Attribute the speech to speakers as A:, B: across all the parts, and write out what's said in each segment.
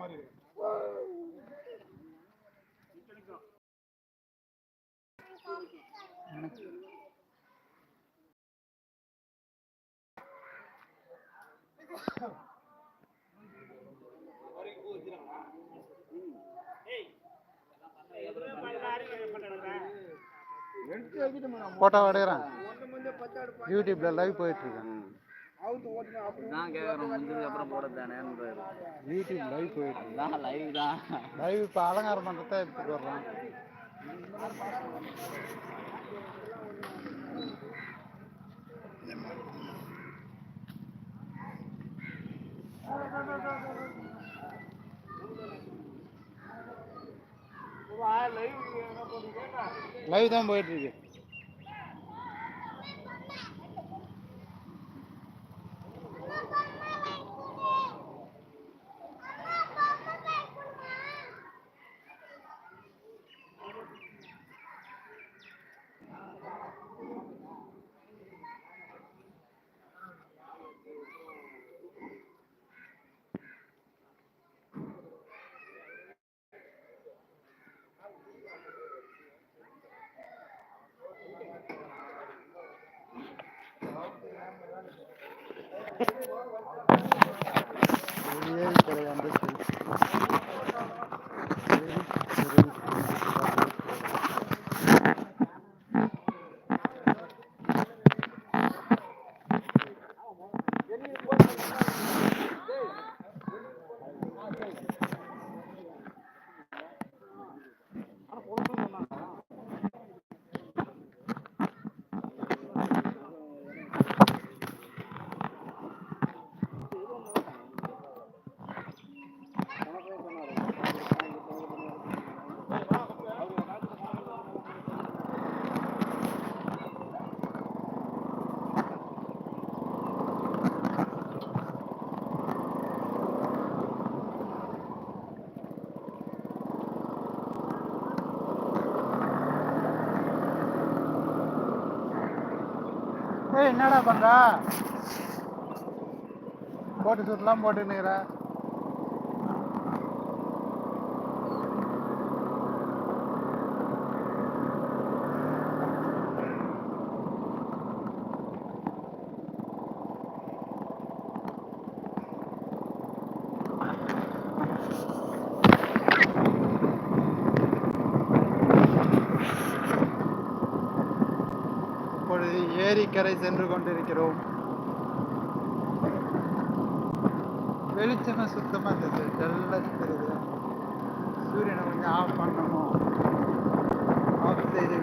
A: மாதிரி
B: போட்டோ எடுக்கிறேன். யூடியூப்ல லைவ் போயிட்டு இருக்கேன்.
C: நான் கேட்குறேன் முடிஞ்சதுக்கு அப்புறம் போட தானேன்றாரு
B: யூடியூப் லைவ் போயிட்டு.
C: நான் லைவ் தான்.
B: லைவ் இப்போ அலங்காரம் பண்ணுறத எடுத்துட்டு வர்றேன் லைவ் தான் போயிட்டு இருக்கு. ஏய் என்னடா பண்ற? போட்டு சுட்டலாம் போட்டுன்னுக்கிற இப்பொழுது ஏரிக்கரை சென்று கொண்டிருக்கிறோம். வெளிச்சமே சுத்தமா இருந்தது டல்லா தெரியுது. சூரியனை கொஞ்சம் ஆஃப் பண்ணணும். ஆஃப் செய்து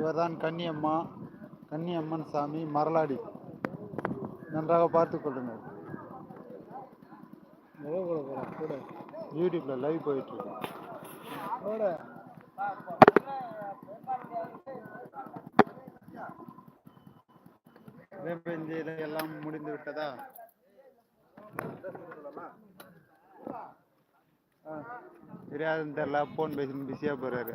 B: இவர்தான் கன்னியம்மா கன்னியம்மன் சாமி மரலாடி. நன்றாக பார்த்து கொள்ளுங்கள். கூட யூடியூப்ல லைவ் போயிட்டு இருக்கு. எல்லாம் முடிந்து விட்டதா? ஆ, தெரியாதுன்னு தெரியல ஃபோன் பேசி பிஸியாக போறாரு.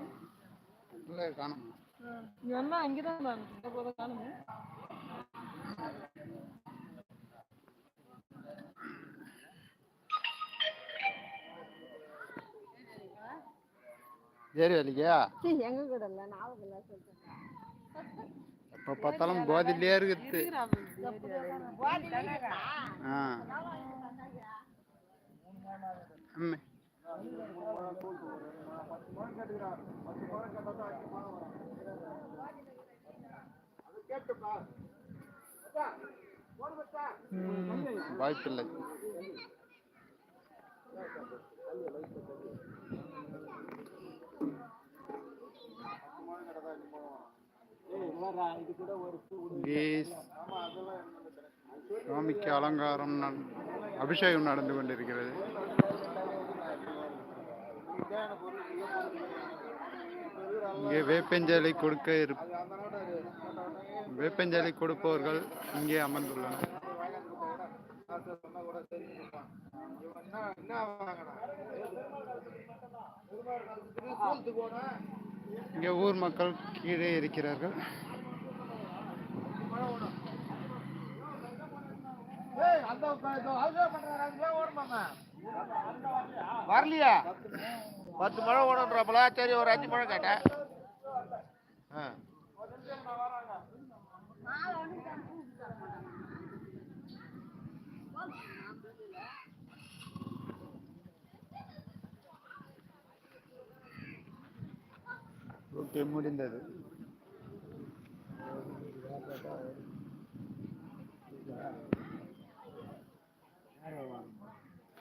B: இல்லை காணும்.
D: இவன் அங்கதான் நான் போத காணுமே.
B: ஜேரி வேலைக்கா
D: எங்க கூட இல்ல. நாவல் சொல்லிட்டேன்.
B: இப்போ பார்த்தாலும் போதிலே இருக்குது. ஆ. அம்மே. வாய்ப்பில்லை. சுவாமிக்கு அலங்காரம் அபிஷேகம் நடந்து கொண்டிருக்கிறது. இங்கே வேப்பஞ்சலை கொடுக்க இரு வேப்பஞ்சலை கொடுப்பவர்கள் இங்கே அமர்ந்துள்ளனர். இங்கே ஊர் மக்கள் கீழே இருக்கிறார்கள்.
A: வரலையா? பத்து மழை ஓடன்றப்பல சரி ஒரு அஞ்சு மழை கேட்டேன். ஆ.
B: ஓகே முடிந்தது.
A: ஆ